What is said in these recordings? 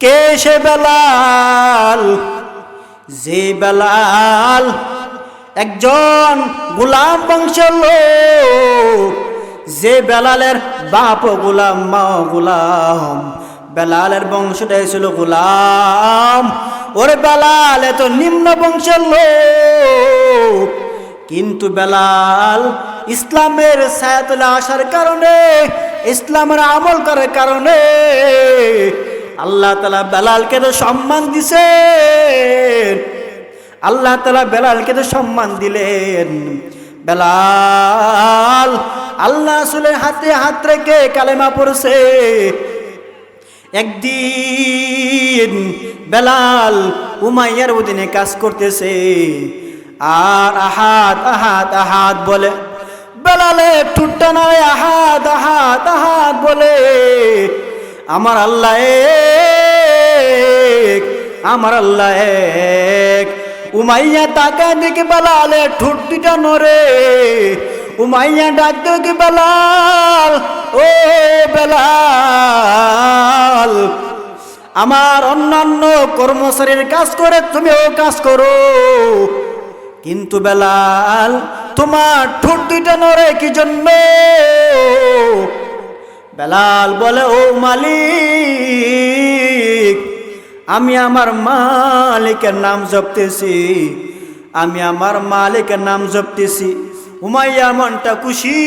কে সে বেলাল? যে বেলাল একজন গোলাম বংশের লোক, যে বেলালের বাপ গোলাম, মা গুলাম। বেলালের বংশটাই ছিল গোলাম। ওরে বেলাল এত নিম্ন বংশের লোক। কিন্তু বেলাল ইসলামের সায়াতলে আসার কারণে, ইসলামের আমল করার কারণে আল্লাহ তালা বেলালকে তো সম্মান দিছেন। আল্লাহ তালা বেলালকে তো সম্মান দিলেন। বেলাল, আল্লাহ আসলে হাতে হাত রেখে কালেমা পড়ছে। একদিন বেলাল উমাইয়ার অধীনে কাজ করতেছে। আর আহাত আহাত আহাত বলে বেলালে টুটটা নয় আহাত আহাত আহাত বলে আমার আল্লাহ এক, আমার আল্লাহ এক। উমাইয়া তাকা দেখে বেলালে ঠুট দুটা নরে উমাইয়া ডাক দেখে বেলাল ও বেলাল, আমার অন্যান্য কর্মচারীর কাজ করে তুমিও কাজ করো। কিন্তু বেলাল, তোমার ঠোঁট দুইটা নড়ে কি জন্য? বেলাল বলে, ও মালিক, আমি আমার মালিকের নাম জপতেছি, আমি আমার মালিকের নাম জপতেছি। উমাইয়া মনটা খুশি।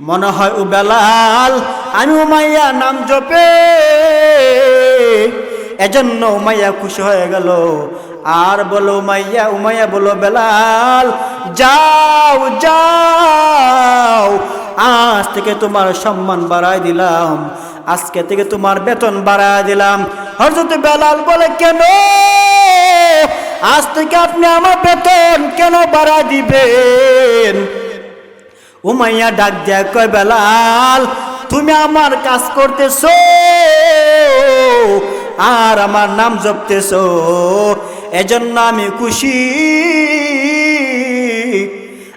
মনে হয়, ও বেলাল, আমি উমাইয়া নাম জপে। এজন্য উমাইয়া খুশি হয়ে গেল। আর বলো উমাইয়া উমাইয়া বলো, বেলাল, যাও যাও আজ থেকে তোমার সম্মান বাড়াই দিলাম। আজকে থেকে তোমার বেতন বাড়াই দিলাম। হজরত বেলাল বলে, কেন? আজ থেকে আপনি আমার বেতন কেন বাড়া দিবেন? উমাইয়া ডাক দেয়া কয়, বেলাল, তুমি আমার কাজ করতেছ আর আমার নাম জপতেছ। এজন্য আমি খুশি।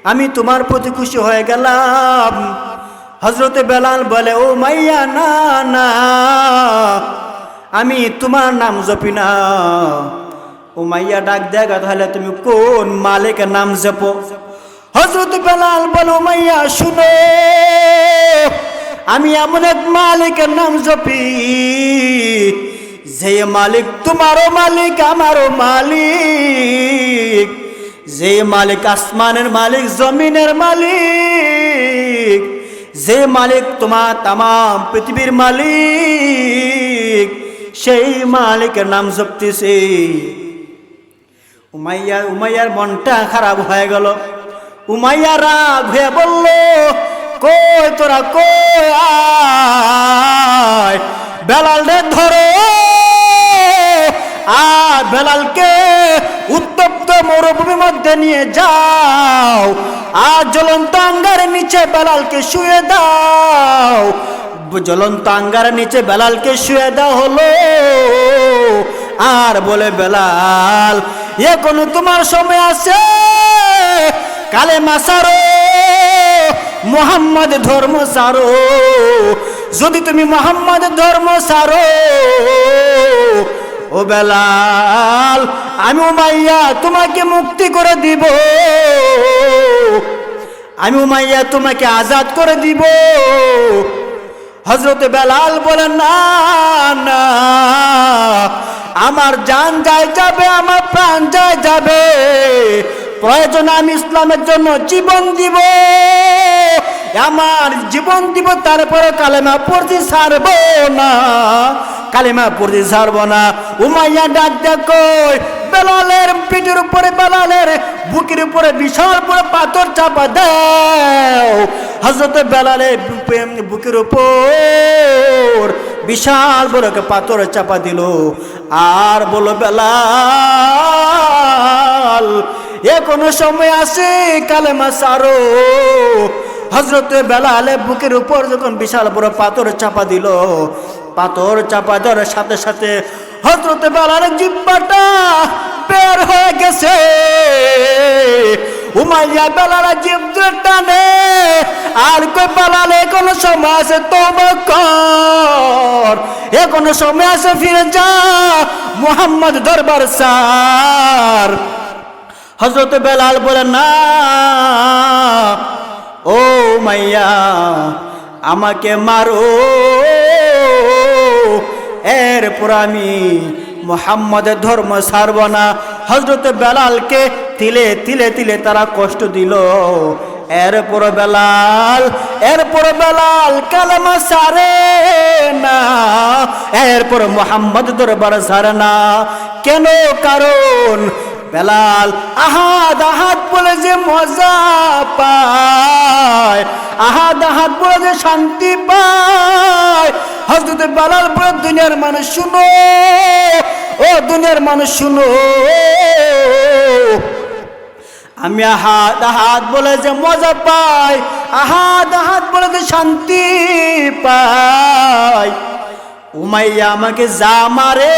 আমি তোমার প্রতি খুশি হয়ে গেলাম। হজরতে বেলাল বলে, ও মাইয়া, না না, আমি তোমার নাম জপি না। ও মাইয়া, ডাক দেখা তাহলে তুমি কোন মালিকের নাম জপো? হজরত বেলাল বলো মাইয়া, শুনো, আমি এমন এক মালিকের নাম জপি, যে মালিক তোমারও মালিক, আমারও মালিক। যে মালিক আসমানের মালিক, জমিনের মালিক, যে মালিক তোমার তাম পৃথিবীর মালিক, সেই মালিকের নাম জপতেছে। উমাইয়া, উমাইয়ার মনটা খারাপ হয়ে গেল। উমাইয়া রাগ হয়ে বলল, কই তোরা, কই বেলাল ধরো আর বেলালকে উত্তপ্ত মরুভূমির মধ্যে নিয়ে যাও। আর জ্বলন্ত আঙ্গারের নিচে বেলালকে শুয়ে দাও। জ্বলন্ত আঙ্গারের নিচে বেলালকে শুয়ে দেওয়া হলো। আর বলে বেলাল এখনও তোমার সময় আছে। কালে মাসারো, মোহাম্মদ ধর্ম সারো। যদি তুমি মোহাম্মদ ধর্ম সারো ও বেলাল, আমি উমাইয়া তোমাকে মুক্তি করে দিব। আমি উমাইয়া তোমাকে আজাদ করে দিব। হজরত বেলাল বলে না না, আমার জান যায় যাবে, আমার প্রাণ যায় যাবে। প্রয়োজন আমি ইসলামের জন্য জীবন দিব। আমার জীবন দিব তারপরে কালেমা পড়তে ছাড়ব না। কালেমা পড়তে ছাড়ব না। উমাইয়া ডাক দেখো বেলালের পিঠের উপরে বেলালের বুকের উপরে বিশাল বড় পাথর চাপা দাও। হজরত বেলালের বুকের উপর বিশাল বড় পাথর চাপা দিল। আর বলো বেলাল, এখনও সময় আছে, কালেমা সারো হজরত বেলালে বুকের উপর যখন বিশাল বড় পাথর চাপা দিল পাথর চাপা দেওয়ার সাথে সাথে হজরত বেলালের জিব্বাটা বের হয়ে গেছে। উমাইয়া বেলারা জীব টানে। আর কই পালালে কোনো সময় আছে কর। এ কোনো সময় আছে, ফিরে যা মোহাম্মদ দরবার সার হজরত বেলাল বলে, না, ও মাইয়া আমাকে মারো। এরপর আমি মোহাম্মদের ধর্ম ছাড়ব না। হজরত বেলালকে তিলে তিলে তিলে তারা কষ্ট দিল। এরপর বেলাল এরপর বেলাল কালামা সারে না। এরপর মোহাম্মদ দরবার সারে না। কেন? কারণ বেলাল আহাদ আহাদ বলে যে মজা পায়। আহাদ আহাদ বলে যে শান্তি পায়। হজরত বেলাল বলে দুনিয়ার মানুষ শুনো, ও দুনিয়ার মানুষ শুনো। আমি আহাত আহাত বলে যে মজা পাই আহাত আহাত বলে যে শান্তি পাই। উমাইয়া আমাকে যা মারে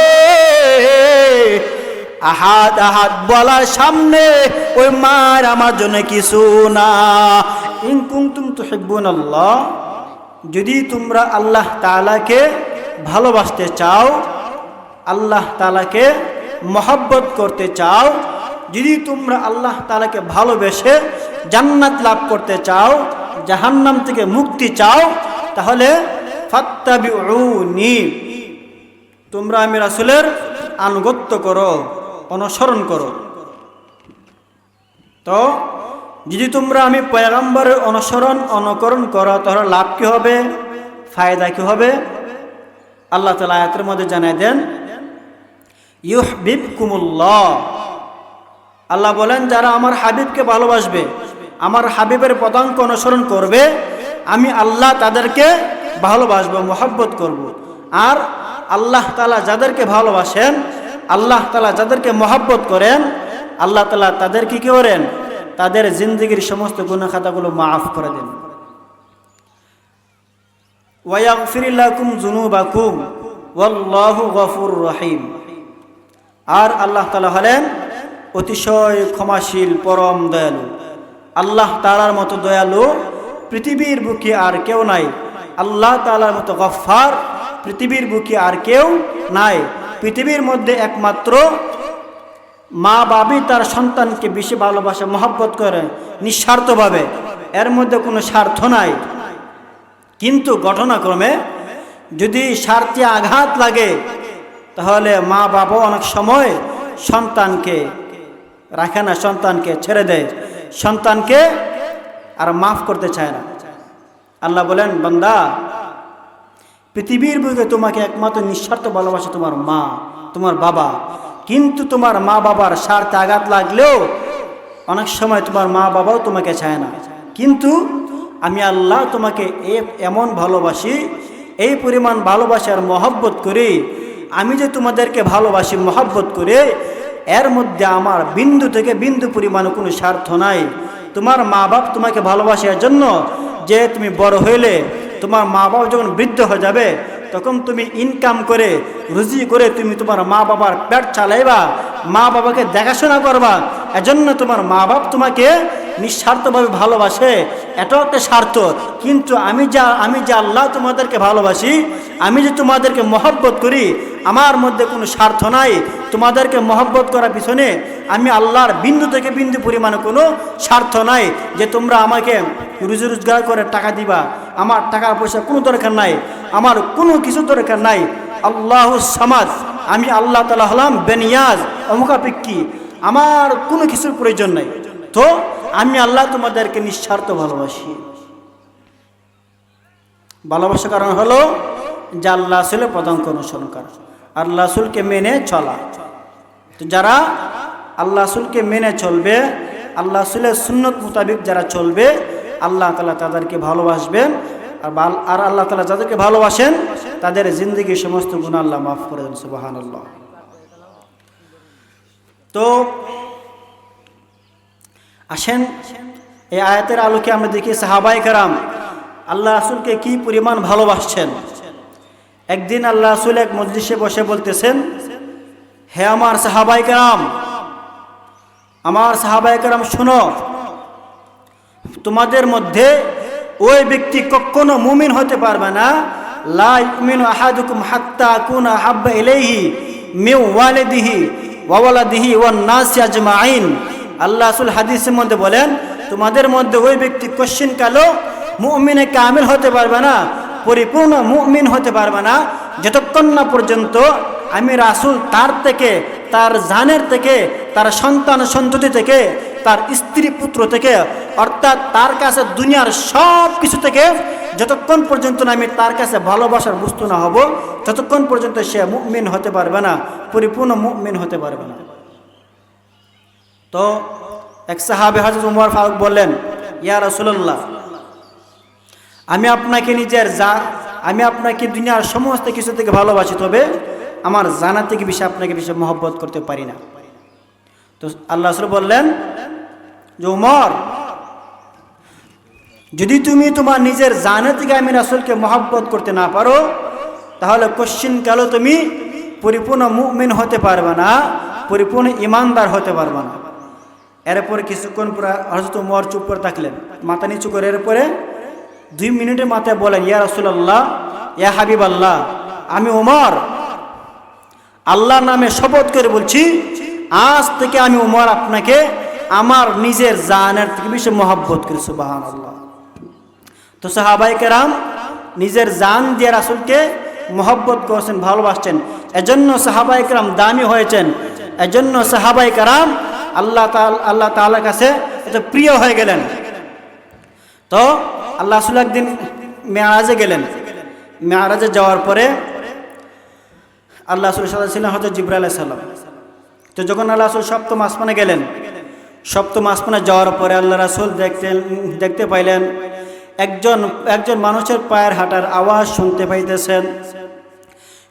আহাত আহাত বলার সামনে ওই মার আমার জন্য কিছু না। ইনকুম তুম তো হেব্বুন আল্লাহ যদি তোমরা আল্লাহ তালাকে ভালোবাসতে চাও, আল্লাহ তালাকে মহব্বত করতে চাও, যদি তোমরা আল্লাহ তালাকে ভালোবেসে জান্নাত লাভ করতে চাও, জাহান্নাম থেকে মুক্তি চাও, তাহলে তোমরা আমি রাসুলের আনুগত্য করো, অনুসরণ করো। তো যদি তোমরা আমি পয়গাম্বরের অনুসরণ, অনুকরণ করো, তাহলে লাভ কি হবে? ফায়দা কি হবে? আল্লাহ তালা আয়াতের মধ্যে জানাই দেন ইউহবিব কুমুল্লাহ আল্লাহ বলেন, যারা আমার হাবিবকে ভালোবাসবে, আমার হাবিবের পদাঙ্ক অনুসরণ করবে, আমি আল্লাহ তাদেরকে ভালোবাসবো, মোহাব্বত করব। আর আল্লাহ তালা যাদেরকে ভালোবাসেন, আল্লাহ তালা যাদেরকে মহাব্বত করেন, আল্লাহ তালা তাদের কি করেন? তাদের জিন্দগির সমস্ত গুণাখাতাগুলো মাফ করে দেন। ওয়াইফিরিল্লাকুম জুনুবাকুম ওয়াল্লাহু গফুর রহিম। আর আল্লাহ তালা হলেন অতিশয় ক্ষমাশীল, পরম দয়ালু। আল্লাহ তালার মতো দয়ালু পৃথিবীর বুকে আর কেউ নাই। আল্লাহ তালার মতো গফার পৃথিবীর বুকে আর কেউ নাই। পৃথিবীর মধ্যে একমাত্র মা বাবি তার সন্তানকে বেশি ভালোবাসে, মহব্বত করে, নিঃস্বার্থভাবে। এর মধ্যে কোনো স্বার্থ নাই। কিন্তু ঘটনাক্রমে যদি স্বার্থে আঘাত লাগে, তাহলে মা বাবা অনেক সময় সন্তানকে রাখে না, সন্তানকে ছেড়ে দেয়। সন্তানকে আর মাফ করতে চায় না। আল্লাহ বলেন, বান্দা, পৃথিবীর বুকে তোমাকে একমাত্র নিঃস্বার্থ ভালোবাসে তোমার মা, তোমার বাবা। কিন্তু তোমার মা বাবার স্বার্থে আঘাত লাগলেও অনেক সময় তোমার মা বাবাও তোমাকে চায় না। কিন্তু আমি আল্লাহ তোমাকে এমন ভালোবাসি, এই পরিমাণ ভালোবাসার মহব্বত করি, আমি যে তোমাদেরকে ভালোবাসি, মহব্বত করে, এর মধ্যে আমার বিন্দু থেকে বিন্দু পরিমাণ কোনো স্বার্থ নাই। তোমার মা বাপ তোমাকে ভালোবাসার জন্য যে তুমি বড় হইলে, তোমার মা বাবা যখন বৃদ্ধ হয়ে যাবে তখন তুমি ইনকাম করে, রুজি করে তুমি তোমার মা বাবার পেট চালাইবা, মা বাবাকে দেখাশোনা করবা, এজন্য তোমার মা বাপ তোমাকে নিঃস্বার্থভাবে ভালোবাসে। এটাও একটা স্বার্থ। কিন্তু আমি যা আমি যা আল্লাহ তোমাদেরকে ভালোবাসি, আমি যে তোমাদেরকে মহব্বত করি আমার মধ্যে কোনো স্বার্থ নাই, তোমাদেরকে মহব্বত করার পিছনে আমি আল্লাহর বিন্দু থেকে বিন্দু পরিমাণে কোনো স্বার্থ নাই যে তোমরা আমাকে রুজি রোজগার করে টাকা দিবা। আমার টাকা পয়সা কোনো দরকার নাই, আমার কোনো কিছু দরকার নাই। আল্লাহ সামাদ, আমি আল্লাহ তালা হলাম বেনিয়াজ অমুকাপেক্ষী আমার কোনো কিছুর প্রয়োজন নাই। তো আমি আল্লাহ তোমাদেরকে নিঃস্বার্থ ভালোবাসি। ভালোবাসার কারণ হলো যে আল্লাহ আসলে পদাঙ্ক অনুসরণ করা আল্লাহ আসুলকে মেনে চলা। তো যারা আল্লাহ আসুলকে মেনে চলবে, আল্লাহ আসুলের সুন্নত মোতাবিক যারা চলবে, আল্লাহ তালা তাদেরকে ভালোবাসবেন আর আর আল্লাহ তালা যাদেরকে ভালোবাসেন, তাদের জিন্দগির সমস্ত গুণ আল্লাহ মাফ করে দেন সুবাহান আল্লাহ তো আসেন, এই আয়াতের আলোকে আমরা দেখি সাহাবাই কারাম আল্লাহ রাসুলকে কি পরিমাণ ভালোবাসছেন। একদিন আল্লাহ রাসুল এক মজলিসে বসে বলতেছেন, হে আমার সাহাবাই কারাম, আমার সাহাবাই কারাম শোনো, তোমাদের মধ্যে ওই ব্যক্তি কখনো মুমিন হতে পারবে না। হাত্তা রাসূল হাদিসের মধ্যে বলেন, তোমাদের মধ্যে ওই ব্যক্তি কোশ্চিন কালো মুমিনে কামিল হতে পারবে না। পরিপূর্ণ মুমিন হতে পারবে না। যতক্ষণ না পর্যন্ত আমি রাসূল তার থেকে, তার জানের থেকে, তার সন্তান সন্ততি থেকে, তার স্ত্রী পুত্র থেকে, অর্থাৎ তার কাছে দুনিয়ার সব কিছু থেকে যতক্ষণ পর্যন্ত না আমি তার কাছে ভালোবাসার বস্তু না হব, ততক্ষণ পর্যন্ত সে মুমিন হতে পারবে না, পরিপূর্ণ মুমিন হতে পারবে না। তো এক সাহাবে হজরত উমর ফারুক বললেন, ইয়া রসুল্লাহ আমি আপনাকে নিজের যা, আমি আপনাকে দুনিয়ার সমস্ত কিছু থেকে ভালোবাসি, তবে আমার জানা থেকে বেশি আপনাকে বেশি মহব্বত করতে পারি না। তো আল্লাহ বললেন, যে উমর, যদি তুমি তোমার নিজের জানা থেকে আমি রাসুলকে মহব্বত করতে না পারো, তাহলে কোশ্চিন কালো তুমি পরিপূর্ণ মুমিন হতে পারবে না, পরিপূর্ণ ইমানদার হতে পারবে না। এরপরে কিছুক্ষণ পুরা হজরত উমর চুপ করে থাকলেন, মাথা নিচু করে, এরপরে দুই মিনিটের মাথায় বলেন, ইয়া রসুল্লাহ ইয়া হাবিব আল্লাহ আমি উমর। আল্লাহর নামে শপথ করে বলছি, আজ থেকে আমি উমর আপনাকে আমার নিজের জানের থেকে বেশি মহাব্বত করি সুবাহান আল্লাহ তো সাহাবাই কেরাম নিজের জান দিয়ে রাসুলকে মহব্বত করছেন, ভালোবাসছেন। এজন্য সাহাবাই কেরাম দামি হয়েছেন। এজন্য সাহাবাই কেরাম আল্লাহ আল্লাহ তাআলার কাছে প্রিয় হয়ে গেলেন। তো আল্লাহ রাসুল একদিন মেয়ারাজে গেলেন। মেয়ারাজে যাওয়ার পরে আল্লাহ রাসুল সাল্লাহ হয়তো জিব্রা আলাহ সাল্লাম তো যখন আল্লাহ রাসুল সপ্তম আসমানে গেলেন, সপ্তম আসমানে যাওয়ার পরে আল্লাহ রাসুল দেখতে দেখতে পাইলেন একজন একজন মানুষের পায়ের হাঁটার আওয়াজ শুনতে পাইতেছেন।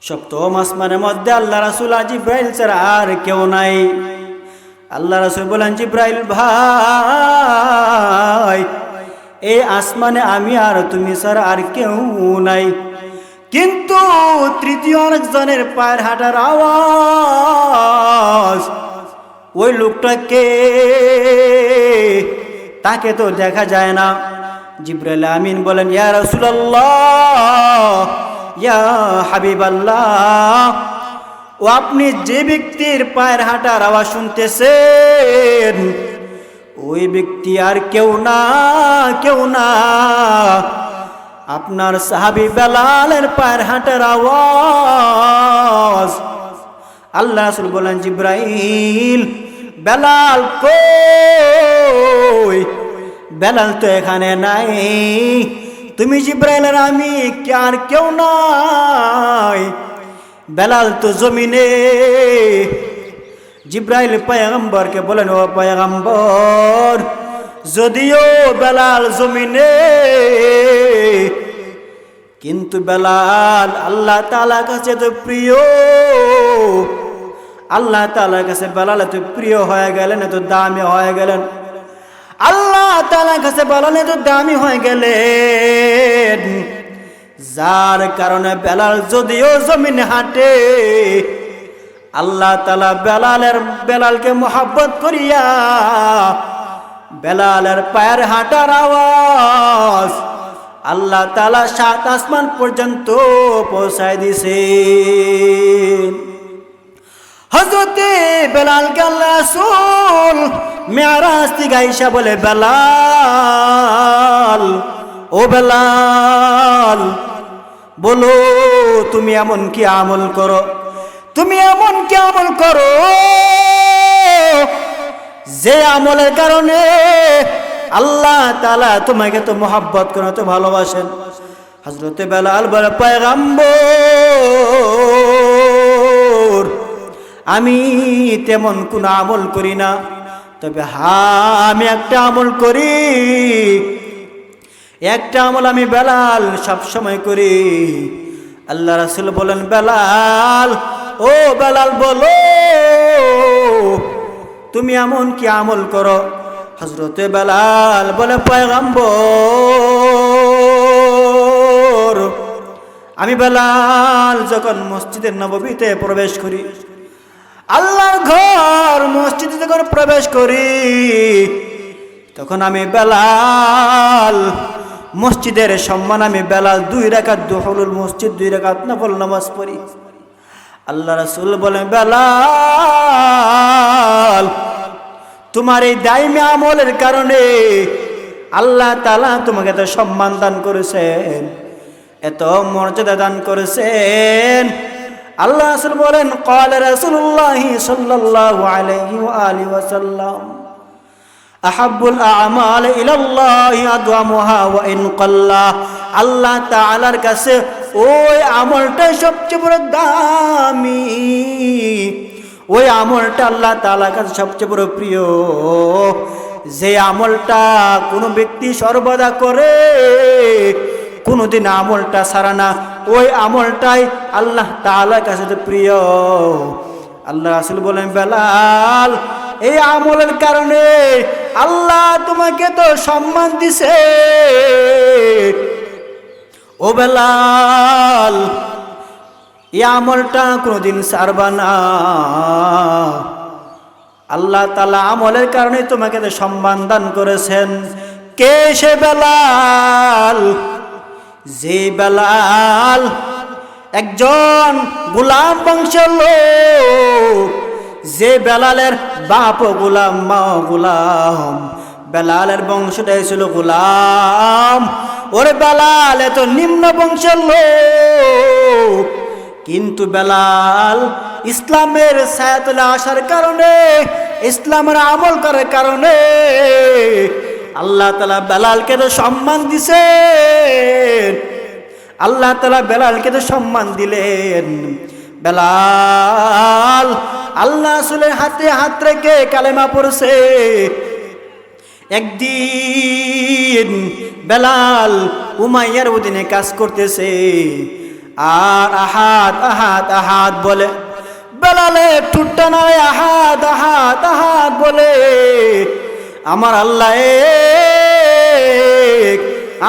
সপ্তম আসমানের মধ্যে আল্লাহ রাসুল আজ ইব্রাহিল ছাড়া আর কেউ নাই। আল্লাহ রাসুল বলেন, জিব্রাইল ভাই এই আসমানে আমি আর তুমি স্যার আর কেউ নাই। কিন্তু তৃতীয় একজনের পায়ের হাঁটার আওয়াজ, ওই লোকটাকে তাকে তো দেখা যায় না। জিব্রাইল আমিন বলেন, ইয়া রাসূলুল্লাহ, ইয়া হাবিবাল্লাহ, ও আপনি যে ব্যক্তির পায়ের হাঁটার আওয়াজ শুনতেছেন ওই ব্যক্তি আর কেউ না কেউ না। আপনার সাহাবি বেলালের পায়ের হাঁটার আওয়াজ। আল্লাহ রাসূল বলেন জিব্রাইল, বেলাল কই? বেলাল তো এখানে নাই। তুমি জিব্রাইলের আমি আর কেউ নাই? বেলাল তো জমিনে জিব্রাইল পয়গম্বরকে বলেন, ও পয়গম্বর, যদিও বেলাল জমিনে, কিন্তু বেলাল আল্লাহ তালার কাছে তো প্রিয়, আল্লাহ তালার কাছে বেলাল এত প্রিয় হয়ে গেলেন, এত দামি হয়ে গেলেন। আল্লাহ তালার কাছে বেলাল এত দামি হয়ে গেলেন। যার কারণে বেলাল যদিও জমিন হাঁটে আল্লাহ তালা বেলালের, বেলালকে মোহাব্বত করিয়া বেলালের পায়ের হাঁটার আওয়াজ আল্লাহ তালা সাত আসমান পর্যন্ত পৌঁছায় দিছে হজরতে বেলালকে আল্লাহ রাসূল মেয়ারাজ আইসা বলে, বেলাল, ও বেলাল, বলো তুমি এমন কি আমল করো? তুমি এমন কি আমল করো? যে আমলের কারণে আল্লাহ তালা তোমাকে তো মোহাব্বত করে, তো ভালোবাসেন। হজরতে বেলাল বলে, পায়গাম্বর, আমি তেমন কোন আমল করি না। তবে হা আমি একটা আমল করি। একটা আমল আমি বেলাল সব সময় করি। আল্লাহ রাসুল বলেন, বেলাল ও বেলাল বলো, তুমি এমন কি আমল করো? হজরতে বেলাল বলে, পয়গাম্বর, আমি বেলাল যখন মসজিদের নববীতে প্রবেশ করি, আল্লাহর ঘর মসজিদে যখন প্রবেশ করি, তখন আমি বেলাল, মসজিদের সম্মান আমি বেলাল দুই রেখাত দুহলুল মসজিদ দুই রেখাত নফল নামাজ পড়ি। আল্লাহ রসুল বলেন, বেলাল, তোমার এই দায়মে আমলের কারণে আল্লাহ তালা তোমাকে এত সম্মান দান করেছেন, এত মর্যাদা দান করেছেন। আল্লাহ রাসুল বলেন কল রাসুল্লাহি সাল্লাহ আলহি আলি ওয়াসাল্লাম আহাবুল আমাল ইলাল্লাহি আদওয়ামুহা ওয়া ইন আল্লাহ তাআলার কাছে ওই আমলটাই সবচেয়ে বড় দামি, ওই আমলটা আল্লাহ তাআলার কাছে সবচেয়ে বড় প্রিয়। যে আমলটা কোনো ব্যক্তি সর্বদা করে, কোনোদিন আমলটা সারা না। ওই আমলটাই আল্লাহ তাআলার কাছে প্রিয়। আল্লাহ রাসূল বলেন, বেলাল, এই আমলের কারণে আল্লাহ তোমাকে তো সম্মান দিছে। ও বেলাল এই আমলটা কোনোদিন সারবা না। আল্লাহ তালা আমলের কারণে তোমাকে সম্মান দান করেছেন। কে সে বেলাল? যে বেলাল একজন গোলাম বংশের লোক। যে বেলালের বাপ গোলাম, মা গোলাম। বেলালের বংশটাই ছিল গোলাম। ওরে বেলাল, এত নিম্ন বংশের লোক। কিন্তু বেলাল, ইসলামের সায়াতলে আসার কারণে, ইসলামের আমল করার কারণে আল্লাহ তালা বেলালকে তো সম্মান দিছেন। আল্লাহ তালা বেলালকে তো সম্মান দিলেন। বেলাল, আল্লাহ আসলের হাতে হাত রেখে কালেমা পড়ছে। একদিন বেলাল উমাইয়ার অধীনে কাজ করতেছে। আর আহাত আহাত আহাত বলে, বেলালে টুটটা নয় আহাত আহাত আহাত বলে, আমার আল্লাহ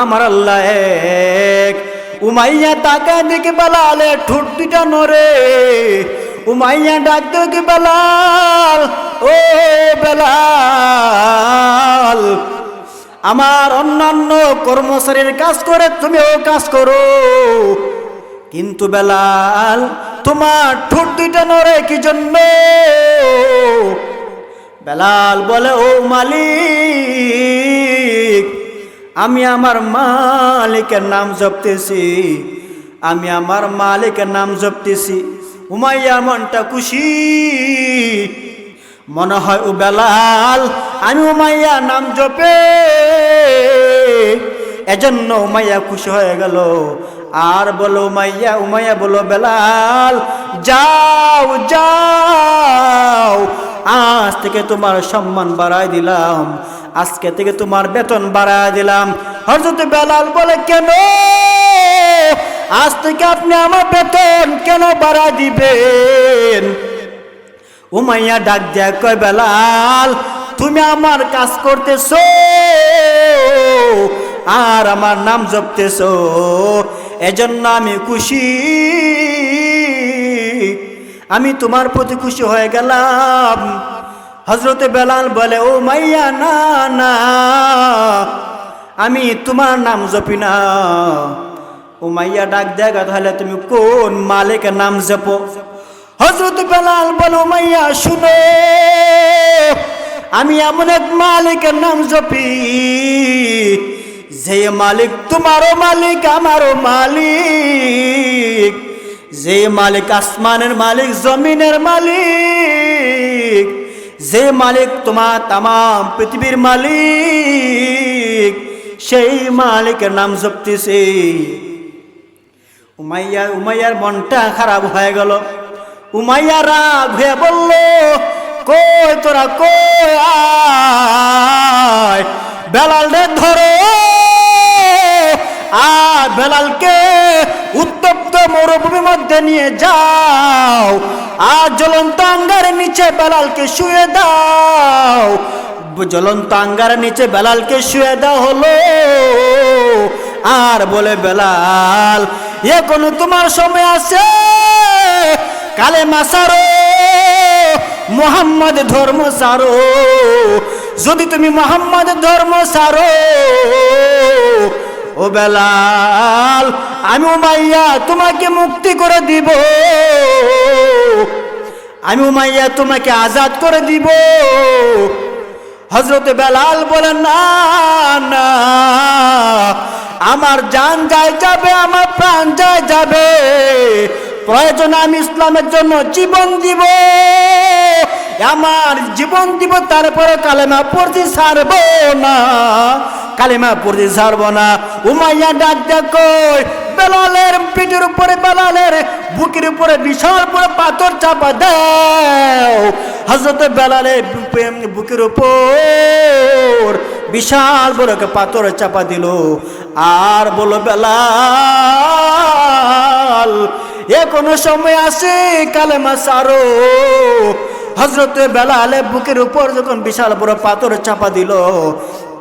আমার আল্লাহ এক। উমাইয়া তাকা দেখে বেলালে ঠুট দুটা নরে উমাইয়া ডাক দেখে বেলাল, ও বেলাল আমার অন্যান্য কর্মচারীর কাজ করে তুমিও কাজ করো। কিন্তু বেলাল, তোমার ঠোঁট দুইটা নড়ে কি জন্য? বেলাল বলে, ও মালিক, আমি আমার মালিকের নাম জপতেছি, আমি আমার মালিকের নাম জপতেছি। উমাইয়ার মনটা খুশি। মনে হয় ও বেলাল, আমি উমাইয়া নাম জপে। এজন্য উমাইয়া খুশি হয়ে গেল। আর বলো উমাইয়া উমাইয়া বলো বেলাল, যাও যাও, আজ থেকে তোমার সম্মান বাড়াই দিলাম, আজকে থেকে তোমার বেতন বাড়াই দিলাম। হজরত বেলাল বলে, কেন? আজ থেকে আপনি আমার বেতন কেন বাড়াই দিবেন? উমাইয়া ডাক দেয়া কয়, বেলাল, তুমি আমার কাজ করতেছো আর আমার নাম জপতেছো, এজন্য আমি খুশি। আমি তোমার প্রতি খুশি হয়ে গেলাম। হজরতে বেলাল বলে, ও মাইয়া, না না, আমি তোমার নাম জপি না। ও মাইয়া ডাক দেখা তাহলে তুমি কোন মালিকের নাম জপো? হজরত বেলাল বলো, মাইয়া, শুনো। আমি এমন এক মালিকের নাম জপি, যে মালিক তোমারও মালিক, আমারও মালিক। যে মালিক আসমানের মালিক, জমিনের মালিক। যে মালিক তোমার তাম পৃথিবীর মালিক, সেই মালিকের নাম জপতেছে। উমাইয়া, উমাইয়ার মনটা খারাপ হয়ে গেল। উমাইয়া রাগ হয়ে বলল, কই তোরা কই? বেলাল রে ধরো। আর বেলালকে উত্তপ্ত মরুভূমির মধ্যে নিয়ে যাও। আর জ্বলন্ত আঙ্গারের নিচে বেলালকে শুয়ে দাও। জ্বলন্ত আঙ্গারের নিচে বেলালকে শুয়ে দেওয়া হলো। আর বলে, বেলাল, এখনও তোমার সময় আছে। কালে মাসারো, মোহাম্মদ ধর্ম সারো। যদি তুমি মোহাম্মদ ধর্ম সারো, ও বেলাল, আমি উমাইয়া তোমাকে মুক্তি করে দিব। আমি উমাইয়া তোমাকে আজাদ করে দিব। হজরত বেলাল বলেন, না না, আমার জান যায় যাবে, আমার প্রাণ যায় যাবে। প্রয়োজন আমি ইসলামের জন্য জীবন দিব। আমার জীবন দিব তারপরে কালেমা পড়তে ছাড়ব না। কালেমা পড়তে ছাড়ব না। উমাইয়া ডাক দেখো, বেলালের পিঠের উপরে বেলালের বুকের উপরে বিশাল বড় পাথর চাপা দাও। হজরত বেলালের বুকে- বুকের উপর বিশাল বড় পাথর চাপা দিল। আর বলো বেলাল, এ কোনো সময় আসে কালেমা সারো। হজরত বেলালে বুকের উপর যখন বিশাল বড় পাথর চাপা দিল,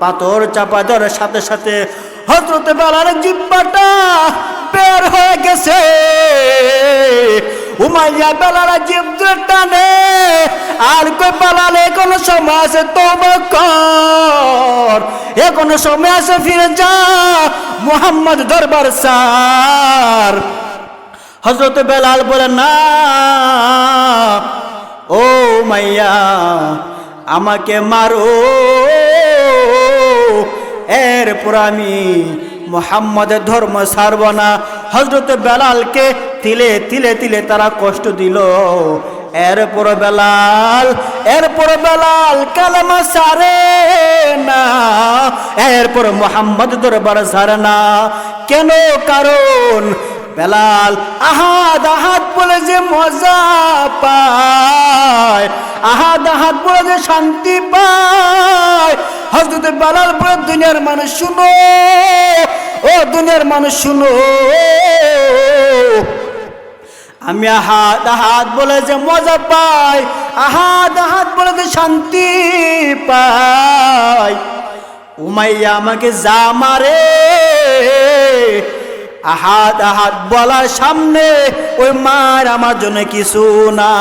পাথর চাপা দেওয়ার সাথে সাথে হজরত বেলালের জিব্বাটা বের উমাইয়া বেলালা জিব টানে। আর কই বেলালে কোনো সময় আছে তবে কর। এ কোনো সময় আছে ফিরে যা, মোহাম্মদ দরবার সার হজরত বেলাল বলে, না, ও মাইয়া, আমাকে মারো। এরপর আমি মোহাম্মদের ধর্ম ছাড়ব না। হজরত বেলালকে তিলে তিলে তিলে তারা কষ্ট দিল। এরপর বেলাল এরপর বেলাল কালেমা সারে না। এরপর মোহাম্মদ দরবার সারে না। কেন? কারণ বেলাল আহাদ আহাদ বলে যে মজা পায়। আহাদ আহাদ বলে যে শান্তি পায়। হজরত বেলাল বলে, দুনিয়ার মানুষ শুনো, ও দুনিয়ার মানুষ শুনো। আমি আহাত দাহাত বলে যে মজা পাই আহা দাহাত বলে যে শান্তি পাই। উমাইয়া আমাকে যা মারে আহাত আহাত বলার সামনে ওই মার আমার জন্য কিছু না।